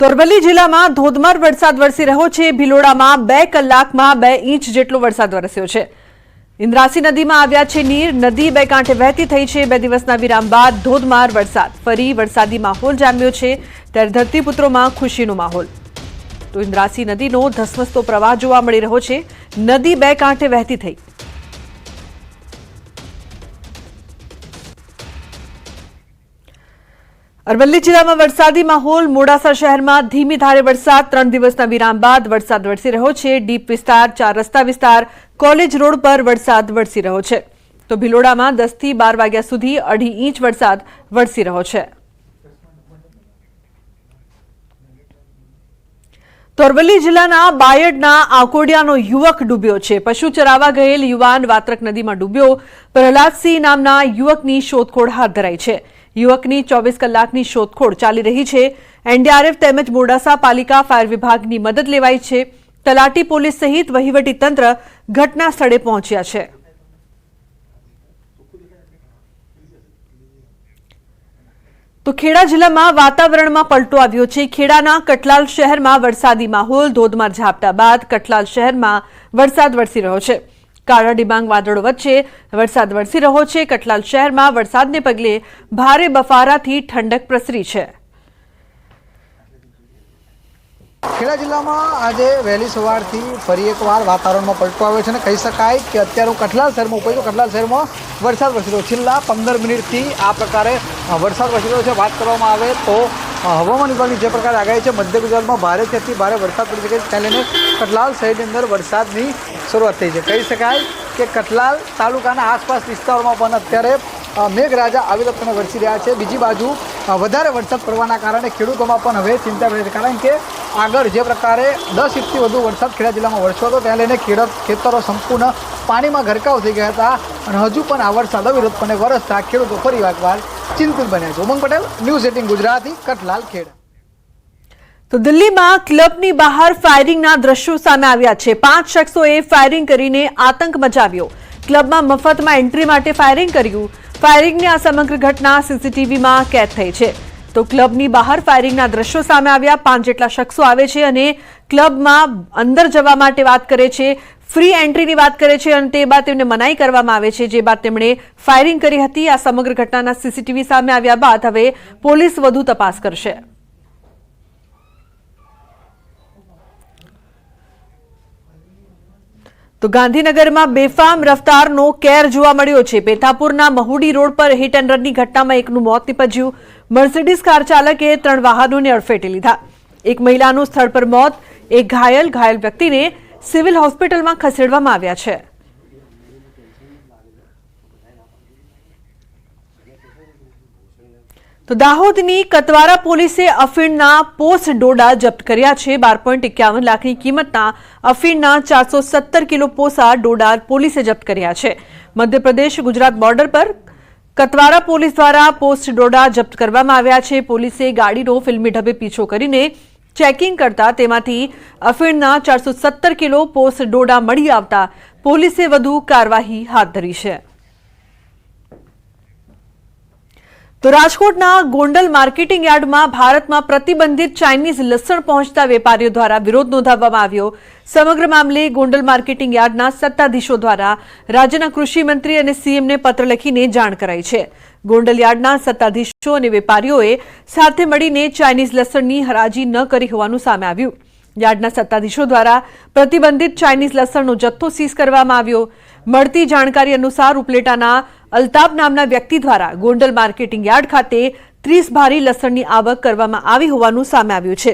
તો અરવલ્લી જિલ્લામાં ધોધમાર વરસાદ વરસી રહ્યો છે. ભિલોડામાં બે કલાકમાં બે ઇંચ જેટલો વરસાદ વરસ્યો છે. ઇન્દ્રાસી નદીમાં આવ્યા છે નીર. નદી બે કાંઠે વહેતી થઈ છે. બે દિવસના વિરામ બાદ ધોધમાર વરસાદ. ફરી વરસાદી માહોલ જામ્યો છે. ત્યારે ધરતીપુત્રોમાં ખુશીનો માહોલ. તો ઇન્દ્રાસી નદીનો ધસમસતો પ્રવાહ જોવા મળી રહ્યો છે. નદી બે કાંઠે વહેતી થઈ. અરવલ્લી જિલ્લામાં વરસાદી માહોલ, મોડાસા શહેરમાં ધીમી ધારે વરસાદ, ત્રણ દિવસના વિરામ બાદ વરસાદ વરસી રહ્યો છે. ડીપ વિસ્તાર, ચાર રસ્તા વિસ્તાર, કોલેજ રોડ પર વરસાદ વરસી રહ્યો છે. તો ભિલોડામાં દસથી બાર વાગ્યા સુધી અઢી ઇંચ વરસાદ વરસી રહ્યો છે. તો અરવલ્લી જિલ્લાના બાયડના આકોડિયાનો યુવક ડૂબ્યો છે. પશુ ચરાવવા ગયેલ યુવાન વાત્રક નદીમાં ડૂબ્યો. પ્રહલાદસિંહ નામના યુવકની શોધખોળ હાથ ધરાઈ છે. યુવકની ચોવીસ કલાકની શોધખોળ ચાલી રહી છે. એનડીઆરએફ તેમજ મોડાસા પાલિકા ફાયર વિભાગની મદદ લેવાઈ છે. તલાટી પોલીસ સહિત વહીવટી તંત્ર ઘટના સ્થળે પહોંચ્યા છે. તો ખેડા જિલ્લામાં વાતાવરણમાં પલટો આવ્યો છે. ખેડાના કટલાલ શહેરમાં વરસાદી માહોલ, ધોધમાર ઝાપટા બાદ કટલાલ શહેરમાં વરસાદ વરસી રહ્યો છે. કાળા ડિબાંગ વાદળો વચ્ચે વરસાદ વરસી રહ્યો છે. કટલાલ શહેરમાં વરસાદને પગલે ભારે બફારાથી ઠંડક પ્રસરી છે. ખેડા જિલ્લામાં આજે વહેલી સવારથી ફરી એકવાર વાતાવરણમાં પલટો આવ્યો છે અને કહી શકાય કે અત્યારે હું કઠલાલ શહેરમાં ઉપર કઠલાલ શહેરમાં વરસાદ વરસી રહ્યો છેલ્લા પંદર મિનિટથી આ પ્રકારે વરસાદ વરસી રહ્યો છે. વાત કરવામાં આવે તો હવામાન વિભાગની જે પ્રકારે આગાહી છે, મધ્ય ગુજરાતમાં ભારેથી અતિ ભારે વરસાદ પડી શકે છે. તેને લઈને કટલાલ શહેરની અંદર વરસાદની શરૂઆત થઈ છે. કહી શકાય કે કટલાલ તાલુકાના આસપાસ વિસ્તારોમાં પણ અત્યારે મેઘરાજા આવી લોકોને વરસી રહ્યા છે. બીજી બાજુ વધારે વરસાદ પડવાના કારણે ખેડૂતોમાં પણ હવે ચિંતા રહે છે. કારણ કે આગળ જે પ્રકારે દસ ઇંચથી વધુ વરસાદ ખેડા જિલ્લામાં વરસ્યો હતો, તેને લઈને ખેડૂત, ખેતરો સંપૂર્ણ પાણીમાં ગરકાવ થઈ ગયા હતા અને હજુ પણ આ વરસાદ અવિરતપણે વરસતા ખેડૂતો ફરી એકવાર ચિંતિત બન્યા છે. Umang Patel, news eighteen Gujarati Kathlal Kheda. તો દિલ્હીમાં ક્લબની બહાર ફાયરિંગના દ્રશ્યો સામે આવ્યા છે. પાંચ શખ્સોએ ફાયરિંગ કરીને આતંક મચાવ્યો. ક્લબમાં મફતમાં એન્ટ્રી માટે ફાયરિંગ કર્યું. ફાયરિંગની આ સમગ્ર ઘટના સીસીટીવીમાં કેદ થઈ છે. તો ક્લબની બહાર ફાયરિંગના દ્રશ્યો સામે આવ્યા. પાંચ જેટલા શખ્સો આવે છે અને ક્લબમાં અંદર જવા માટે વાત કરે છે. ફ્રી એન્ટ્રીની વાત કરે છે અને તે બાદ તેમને મનાઈ કરવામાં આવે છે. જે બાદ તેમણે ફાયરિંગ કરી હતી. આ સમગ્ર ઘટનાના સીસીટીવી સામે આવ્યા બાદ હવે પોલીસ વધુ તપાસ કરશે. તો ગાંધીનગરમાં બેફામ રફતારનો કેર જોવા મળ્યો છે. પેથાપુરના મહુડી રોડ પર હિટ એન્ડ રનની ઘટનામાં એકનું મોત નીપજ્યું. મર્સિડીઝ કાર ચાલકે ત્રણ વાહનોને અડફેટે લીધા. એક મહિલાનું સ્થળ પર મોત, એક ઘાયલ ઘાયલ વ્યક્તિને સિવિલ હોસ્પિટલમાં ખસેડવામાં આવ્યા છે. તો દાહોદની કતવારા પોલીસે અફીણના પોસ્ટ ડોડા જપ્ત કર્યા છે. બાર પોઈન્ટ એકાવન લાખની કિંમતના અફીણના ચારસો સત્તર કિલો પોસા ડોડા પોલીસે જપ્ત કર્યા છે. મધ્યપ્રદેશ ગુજરાત બોર્ડર પર કતવારા પોલીસ દ્વારા પોસ્ટ ડોડા જપ્ત કરવામાં આવ્યા છે. પોલીસે ગાડીનો ફિલ્મી ઢબે પીછો કરીને ચેકિંગ કરતા તેમાંથી અફીણના ચારસો સત્તર કિલો પોસ્ટ ડોડા મળી આવતા પોલીસે વધુ કાર્યવાહી હાથ ધરી છે. તો રાજકોટના ગોંડલ માર્કેટિંગ યાર્ડમાં ભારતમાં પ્રતિબંધિત ચાઇનીઝ લસણ પહોંચતા વેપારીઓ દ્વારા વિરોધ નોંધાવવામાં આવ્યો. સમગ્ર મામલે ગોંડલ માર્કેટિંગ યાર્ડના સત્તાધીશો દ્વારા રાજ્યના કૃષિમંત્રી અને સીએમને પત્ર લખીને જાણ કરાઈ છે. ગોંડલ યાર્ડના સત્તાધીશો અને વેપારીઓએ સાથે મળીને ચાઇનીઝ લસણની હરાજી ન કરી હોવાનું સામે આવ્યું. યાર્ડના સત્તાધીશો દ્વારા પ્રતિબંધિત ચાઇનીઝ લસણનો જથ્થો સીઝ કરવામાં આવ્યો. મળતી જાણકારી અનુસાર ઉપલેટાના અલ્તાફ નામના વ્યક્તિ દ્વારા ગોંડલ માર્કેટિંગ યાર્ડ ખાતે ત્રીસ ભારી લસણની આવક કરવામાં આવી હોવાનું સામે આવ્યું છે.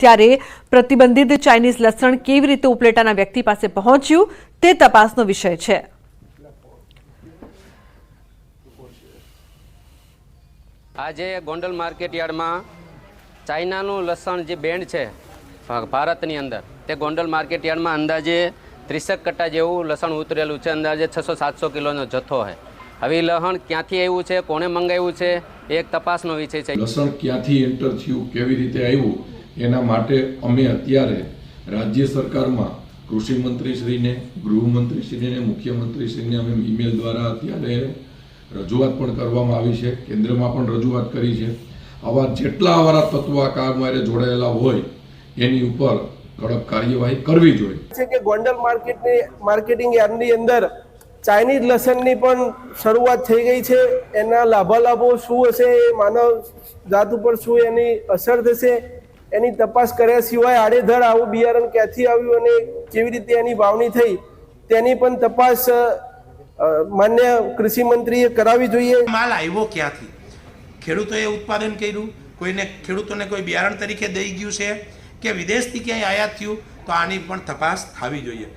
ત્યારે પ્રતિબંધિત ચાઇનીઝ લસણ કેવી રીતે ઉપલેટાના વ્યક્તિ પાસે પહોંચ્યું તે તપાસનો વિષય છે. આજે ગોંડલ માર્કેટ યાર્ડમાં ચાઇનાનું લસણ જે બેન્ડ છે ભારતની અંદર, તે ગોંડલ માર્કેટ યાર્ડમાં અંદાજે ત્રીસેક કટ્ટા જેવું લસણ ઉતરેલું છે. અંદાજે છસો સાતસો કિલોનો જથ્થો છે. હવે લહણ ક્યાંથી આવ્યું છે? કોણે મંગાવ્યું છે? એ એક તપાસનો વિષય છે. લસણ ક્યાંથી એન્ટર થયું કેવી રીતે આવ્યું એના માટે અમે અત્યારે રાજ્ય સરકારમાં કૃષિ મંત્રીશ્રીને ગૃહમંત્રીશ્રીને મુખ્યમંત્રીશ્રીને અમે ઈમેલ દ્વારા અત્યારે રજૂઆત પણ કરવામાં આવી છે. કેન્દ્રમાં પણ રજૂઆત કરી છે. આવા જેટલા અમારા તત્વો આ કામમાં જોડાયેલા હોય એની ઉપર કડક કાર્યવાહી કરવી જોઈએ. છે કે ગોંડલ માર્કેટની માર્કેટિંગ યાર્ડની અંદર ચાઇનીઝ લસણની પણ શરૂઆત થઈ ગઈ છે. એના લાભાલાભો શું હશે? એ માનવ જાત ઉપર શું એની અસર થશે? એની તપાસ કર્યા સિવાય આડેધડ આવું બિયારણ ક્યાંથી આવ્યું અને કેવી રીતે એની વાવણી થઈ, તેની પણ તપાસ માન્ય કૃષિ મંત્રીએ કરાવી જોઈએ. માલ આવ્યો ક્યાંથી? ખેડૂતોએ ઉત્પાદન કર્યું? કોઈને ખેડૂતોને કોઈ બિયારણ તરીકે દઈ ગયું છે? કે વિદેશથી ક્યાંય આયાત થયું? તો આની પણ તપાસ થવી જોઈએ.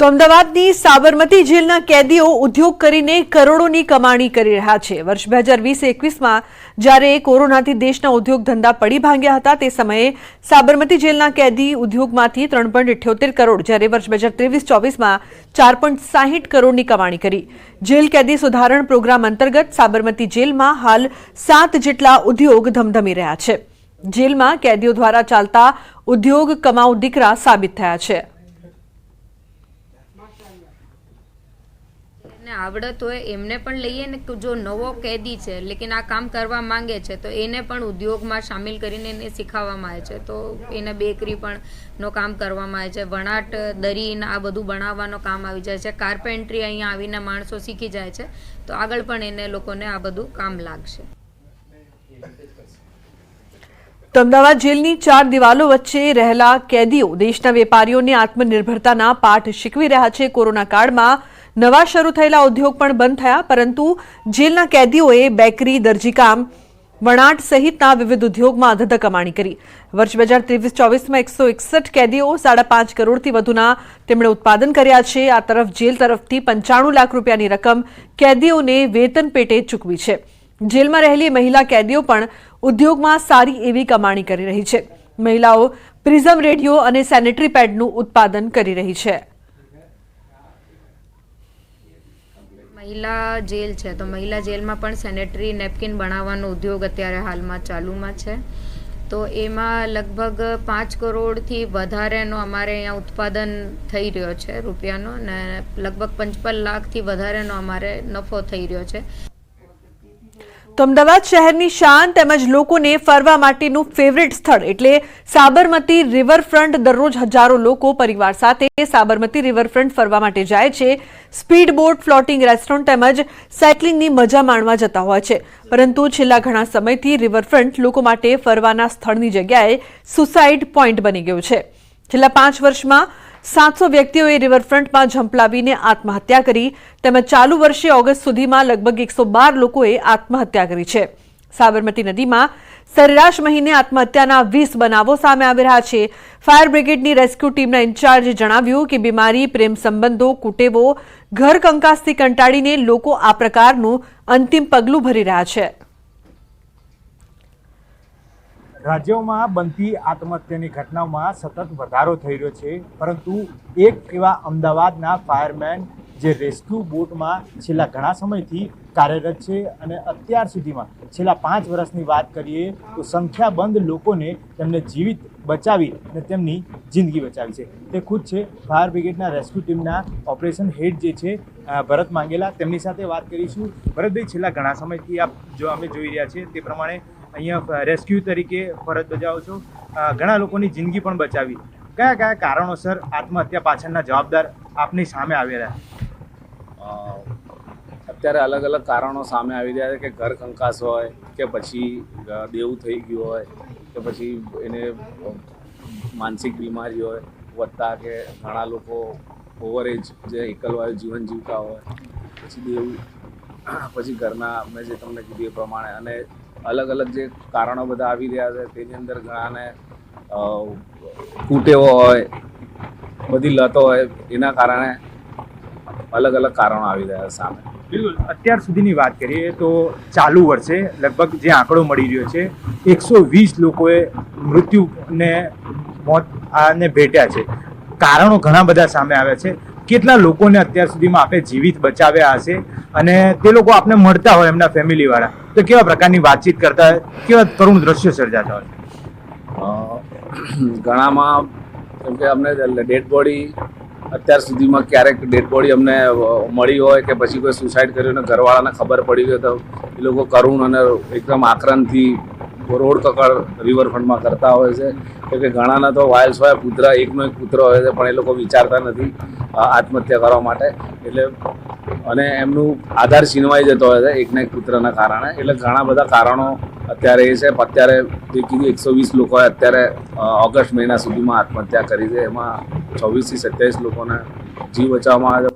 તો અમદાવાદની સાબરમતી જેલના કેદીઓ ઉદ્યોગ કરીને કરોડોની કમાણી કરી રહ્યા છે. વર્ષ બે હજાર વીસ એકવીસમાં જ્યારે કોરોનાથી દેશના ઉદ્યોગ ધંધા પડી ભાંગ્યા હતા, તે સમયે સાબરમતી જેલના કેદી ઉદ્યોગમાંથી ત્રણ પોઈન્ટ અઠ્યોતેર કરોડ, જ્યારે વર્ષ બે હજાર ત્રેવીસ ચોવીસમાં ચાર પોઈન્ટ સાહીઠ કરોડની કમાણી કરી. જેલ કેદી સુધારણ પ્રોગ્રામ અંતર્ગત સાબરમતી જેલમાં હાલ સાત જેટલા ઉદ્યોગ ધમધમી રહ્યા છે. જેલમાં કેદીઓ દ્વારા ચાલતા ઉદ્યોગ કમાઉ દીકરા સાબિત થયા છે. ને આવડત હોય એમને પણ લઈએ ને જો નવો કેદી છે, લેકિન આ કામ કરવા માંગે છે, તો એને પણ ઉદ્યોગમાં સામેલ કરીને એને શીખવવામાં આવે છે. તો એને બેકરી પણ નો કામ કરવામાં આવે છે, વણાટ દરીને આ બધું બનાવવાનો કામ આવી જાય છે. કાર્પેન્ટ્રી અહીંયા આવીને માણસો શીખી જાય છે, તો આગળ પણ એને લોકોને આ બધું કામ લાગશે. તો અમદાવાદ જેલની ચાર દિવાલો વચ્ચે રહેલા કેદીઓ દેશના વેપારીઓને આત્મનિર્ભરતાના પાઠ શીખવી રહ્યા છે. કોરોના કાળમાં નવા શરૂ થયેલા ઉદ્યોગ પણ બંધ થયા, પરંતુ જેલના કેદીઓએ બેકરી, દરજીકામ, વણાટ સહિતના વિવિધ ઉદ્યોગમાં અધધ કમાણી કરી. વર્ષ બે હજાર ત્રેવીસ ચોવીસમાં એકસો એકસઠ કેદીઓ સાડા પાંચ કરોડથી વધુના તેમણે ઉત્પાદન કર્યા છે. આ તરફ જેલ તરફથી પંચાણું લાખ રૂપિયાની રકમ કેદીઓને વેતન પેટે ચૂકવી છે. જેલમાં રહેલી મહિલા કેદીઓ પણ ઉદ્યોગમાં સારી એવી કમાણી કરી રહી છે. મહિલાઓ પ્રિઝમ રેડિયો અને સેનેટરી પેડનું ઉત્પાદન કરી રહી છે. મહિલા જેલ છે. તો મહિલા જેલમાં પણ સેનેટરી નેપકિન બનાવવાનો ઉદ્યોગ અત્યારે હાલમાં ચાલુમાં છે. તો એમાં લગભગ પાંચ કરોડથી વધારેનો અમારે અહીંયા ઉત્પાદન થઈ રહ્યો છે રૂપિયાનો ને લગભગ પંચપન લાખથી વધારેનો અમારે નફો થઈ રહ્યો છે. તો અમદાવાદ શહેરની શાન તેમજ લોકોને ફરવા માટેનું ફેવરેટ સ્થળ એટલે સાબરમતી રિવરફ્રન્ટ દરરોજ હજારો લોકો પરિવાર સાથે સાબરમતી રિવરફ્રન્ટ ફરવા માટે જાય છે. સ્પીડ બોટ ફ્લોટિંગ રેસ્ટોરન્ટ તેમજ સાયકલિંગની મજા માણવા જતા હોય છે. પરંતુ છેલ્લા ઘણા સમયથી રિવરફ્રન્ટ લોકો માટે ફરવાના સ્થળની જગ્યાએ સુસાઇડ પોઈન્ટ બની ગયું છે. છેલ્લા પાંચ વર્ષમાં સાતસો વ્યક્તિઓએ રિવરફ્રન્ટમાં ઝંપલાવીને આત્મહત્યા કરી. તેમજ ચાલુ વર્ષે ઓગસ્ટ સુધીમાં લગભગ એકસો બાર લોકોએ આત્મહત્યા કરી છે. સાબરમતી નદીમાં સરેરાશ મહિને આત્મહત્યાના વીસ બનાવો સામે આવી રહ્યા છે. ફાયર બ્રિગેડની રેસ્ક્યુ ટીમના ઇન્ચાર્જે જણાવ્યું કે બીમારી, પ્રેમ સંબંધો, કુટેવો, ઘર કંકાસથી કંટાળીને લોકો આ પ્રકારનું અંતિમ પગલું ભરી રહ્યા છે. રાજ્યોમાં બનતી આત્મહત્યાની ઘટનાઓમાં સતત વધારો થઈ રહ્યો છે, પરંતુ એક એવા અમદાવાદના ફાયરમેન જે રેસ્ક્યુ બોટમાં છેલ્લા ઘણા સમયથી કાર્યરત છે અને અત્યાર સુધીમાં છેલ્લા પાંચ વર્ષની વાત કરીએ તો સંખ્યાબંધ લોકોને તેમને જીવિત બચાવી અને તેમની જિંદગી બચાવી છે. તે ખુદ છે. ફાયર બ્રિગેડના રેસ્ક્યુ ટીમના ઓપરેશન હેડ જે છે ભરત માંગેલા. તેમની સાથે વાત કરીશું. ભરતભાઈ, છેલ્લા ઘણા સમયથી આપ જો અમે જોઈ રહ્યા છીએ તે પ્રમાણે અહીંયા રેસ્ક્યુ તરીકે ફરજ બજાવો છો. ઘણા લોકોની જિંદગી પણ બચાવી. કયા કયા કારણોસર આત્મહત્યા પાછળના જવાબદાર આપની સામે આવી રહ્યા? અત્યારે અલગ અલગ કારણો સામે આવી રહ્યા છે કે ઘર કંકાસ હોય, કે પછી દેવું થઈ ગયું હોય, કે પછી એને માનસિક બીમારી હોય વધતા કે ઘણા લોકો ઓવરેજ જે એકલવાયું જીવન જીવતા હોય, પછી દેવું, પછી ઘરના, મેં જે તમને કીધું એ પ્રમાણે, અને અલગ અલગ જે કારણો બધા આવી રહ્યા છે, તેની અંદર ઘણાને કુટેવો હોય, બધી લતો હોય, એના કારણે અલગ અલગ કારણો આવી રહ્યા સામે. બિલકુલ. અત્યાર સુધીની વાત કરીએ તો ચાલુ વર્ષે લગભગ જે આંકડો મળી રહ્યો છે, એકસો વીસ લોકોએ મૃત્યુને, મોત, આને ભેટ્યા છે. કારણો ઘણા બધા સામે આવ્યા છે. કેટલા લોકોને અત્યાર સુધીમાં આપણે જીવિત બચાવ્યા હશે અને તે લોકો આપને મળતા હોય એમના ફેમિલીવાળા? તો કેવા પ્રકારની વાતચીત કરતા હોય? કેવા કરુણ દ્રશ્યો સર્જાતા હોય? ઘણામાં, કેમ કે અમને ડેડ બોડી અત્યાર સુધીમાં ક્યારેક ડેડ બોડી અમને મળી હોય કે પછી કોઈ સુસાઇડ કર્યું અને ઘરવાળાને ખબર પડી હોય તો એ લોકો કરુણ અને એકદમ આક્રંદથી રોડ કકડ રિવરફ્રન્ટમાં કરતા હોય છે. કેમકે ઘણાના તો વાયલ્સ હોય પુત્ર એકનો એક પુત્ર હોય છે, પણ એ લોકો વિચારતા નથી આત્મહત્યા કરવા માટે. એટલે અને એમનું આધાર છીનવાઈ જતો હોય છે, એકના એક પુત્રના કારણે. એટલે ઘણા બધા કારણો અત્યારે એ છે અત્યારે જે કીધું એકસો વીસ લોકોએ અત્યારે ઓગસ્ટ મહિના સુધીમાં આત્મહત્યા કરી છે. એમાં છવ્વીસથી સત્યાવીસ લોકોને જીવ બચાવવામાં આવે છે.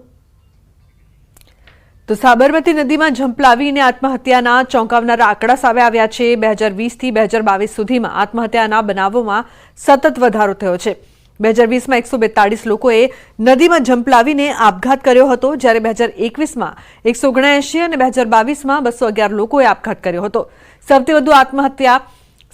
તો સાબરમતી નદીમાં ઝંપલાવીને આત્મહત્યાના ચોંકાવનારા આંકડા સામે આવ્યા છે. બે હજાર વીસથી બે હજાર બાવીસ સુધીમાં આત્મહત્યાના બનાવોમાં સતત વધારો થયો છે. બે હજાર વીસમાં એકસો બેતાળીસ લોકોએ નદીમાં ઝંપલાવીને આપઘાત કર્યો હતો. જ્યારે બે હજાર એકવીસમાં એકસો ઓગણએંશી અને બે હજાર બાવીસમાં બસો અગિયાર લોકોએ આપઘાત કર્યો હતો. સૌથી વધુ આત્મહત્યા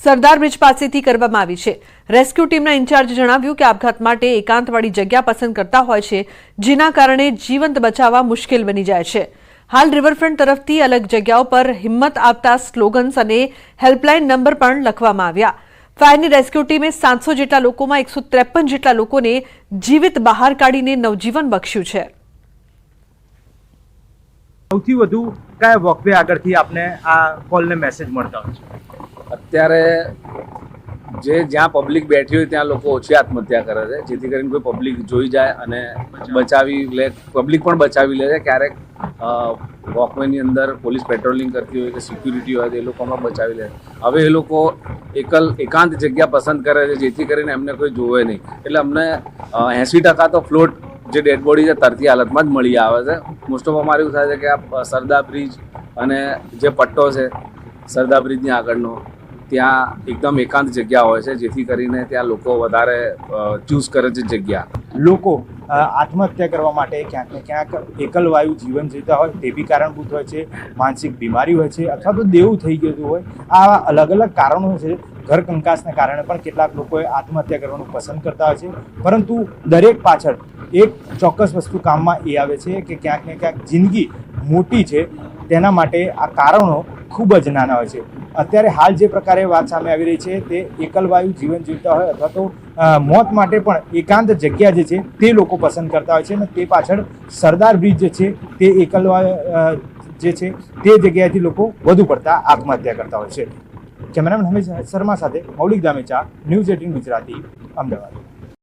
સરદાર બ્રિજ પાસેથી કરવામાં આવી છે. રેસ્ક્યુ ટીમના ઇન્ચાર્જે જણાવ્યું કે આપઘાત માટે એકાંતવાળી જગ્યા પસંદ કરતા હોય છે, જેના કારણે જીવંત બચાવવા મુશ્કેલ બની જાય છે. હાલ રિવરફ્રન્ટ તરફથી અલગ જગ્યાઓ પર હિંમત આપતા સ્લોગન્સ અને હેલ્પલાઇન નંબર પણ લખવામાં આવ્યા. ફાયરની રેસ્ક્યુ ટીમે સાતસો જેટલા લોકોમાં એકસો ત્રેપન જેટલા લોકોને જીવિત બહાર કાઢીને નવજીવન બક્ષ્યું છે. સૌથી વધુ કયા વોકવે આગળથી આપને આ કોલને મેસેજ મળતા હોય છે? અત્યારે જે જ્યાં પબ્લિક બેઠી હોય ત્યાં લોકો ઓછી આત્મહત્યા કરે છે. જેથી કરીને કોઈ પબ્લિક જોઈ જાય અને બચાવી લે પબ્લિક પણ બચાવી લે છે. ક્યારેક વોકવેની અંદર પોલીસ પેટ્રોલિંગ કરતી હોય કે સિક્યુરિટી હોય તો એ લોકો પણ બચાવી લે. હવે એ લોકો એકલ, એકાંત જગ્યા પસંદ કરે છે જેથી કરીને એમને કોઈ જોવે નહીં. એટલે અમને એંસી ટકા તો ફ્લોટ જે ડેડ બોડી છે તરતી હાલતમાં જ મળી આવે છે. મોસ્ટ ઓફ અમારે એવું થાય છે કે આ સરદાર બ્રિજ અને જે પટ્ટો છે, સરદાર બ્રિજની આગળનો ત્યાં એકદમ એકાંત જગ્યા હોય છે, જેથી કરીને ત્યાં લોકો વધારે ચૂઝ કરે છે જગ્યા. લોકો આત્મહત્યા કરવા માટે ક્યાંક ને ક્યાંક એકલવાયુ જીવન જીવતા હોય, તે બી કારણભૂત હોય છે, માનસિક બીમારી હોય છે, અથવા તો દેવું થઈ ગયું હોય. આવા અલગ અલગ કારણો છે, ઘર કંકાસના કારણે પણ કેટલાક લોકોએ આત્મહત્યા કરવાનું પસંદ કરતા હોય છે. પરંતુ દરેક પાછળ એક ચોક્કસ વસ્તુ કામમાં એ આવે છે કે ક્યાંક ને ક્યાંક જિંદગી મોટી છે તેના માટે આ કારણો ખૂબ જ નાના હોય છે. અત્યારે હાલ જે પ્રકારે વાત સામે આવી રહી છે, તે એકલવાયુ જીવન જીવતા હોય અથવા તો મોત માટે પણ એકાંત જગ્યા જે છે, તે લોકો પસંદ કરતા હોય છે અને તે પાછળ સરદાર બ્રિજ જે છે, તે એકલવાયુ જે છે, તે જગ્યાએથી લોકો વધુ પડતા આત્મહત્યા કરતા હોય છે. કેમેરામેન હમેશ શર્મા સાથે મૌલિક દામેચા ન્યૂઝ એટીન ગુજરાતી, અમદાવાદ.